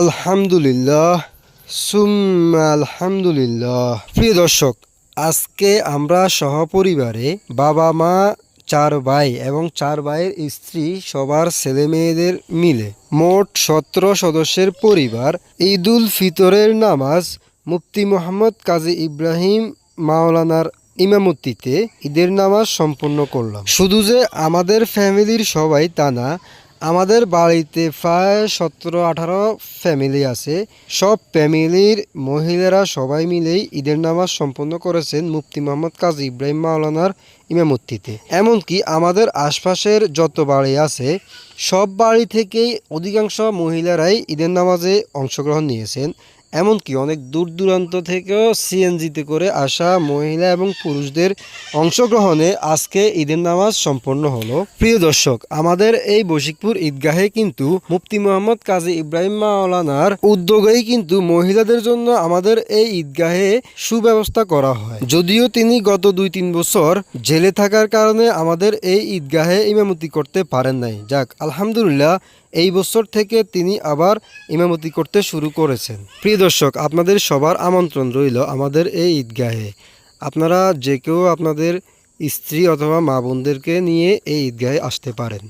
আলহামদুলিল্লাহ, সুম্মা আলহামদুলিল্লাহ। প্রিয় দর্শক, আজকে আমরা সহপরিবারে বাবা মা, চার ভাই এবং চার ভাইয়ের স্ত্রী সবার ছেলে মেয়েদের মিলে মোট সতেরো সদস্যের পরিবার ঈদ উল ফিতরের নামাজ মুফতি মোহাম্মদ কাজী ইব্রাহিম মাওলানার ইমামতিতে ঈদের নামাজ সম্পন্ন করলাম। শুধু যে আমাদের ফ্যামিলির সবাই তা না আমাদের বাড়িতে প্রায় সতেরো, আঠারো ফ্যামিলি আছে। সব ফ্যামিলির মহিলারা সবাই মিলেই ঈদের নামাজ সম্পন্ন করেছেন মুফতি মোহাম্মদ কাজী ইব্রাহিম মাওলানার ইমামতিতে। এমনকি আমাদের আশপাশের যত বাড়ি আছে, সব বাড়ি থেকেই অধিকাংশ মহিলারাই ঈদের নামাজে অংশগ্রহণ নিয়েছেন। এমনকি অনেক দূর দূরান্ত থেকেও সিএনজিতে করে আসা মহিলা এবং পুরুষদের অংশগ্রহণে আজকে ঈদের নামাজ সম্পন্ন হলো। প্রিয় দর্শক, আমাদের এই বশিকপুর ঈদগাহে কিন্তু মুফতি মোহাম্মদ কাজী ইব্রাহিম মাওলানার উদ্যোগেই কিন্তু মহিলাদের জন্য আমাদের এই ঈদগাহে সুব্যবস্থা করা হয়। যদিও তিনি গত দুই তিন বছর জেলে থাকার কারণে আমাদের এই ঈদগাহে ইমামতি করতে পারেন নাই। যাক, আলহামদুলিল্লাহ, এই বছর থেকে তিনি আবার ইমামতি করতে শুরু করেছেন। দর্শক, আপনাদের সবার আমন্ত্রণ রইল আমাদের এই ঈদগাহে। আপনারা যে কেউ আপনাদের স্ত্রী অথবা মা বোনদেরকে নিয়ে এই ঈদগাহে আসতে পারেন।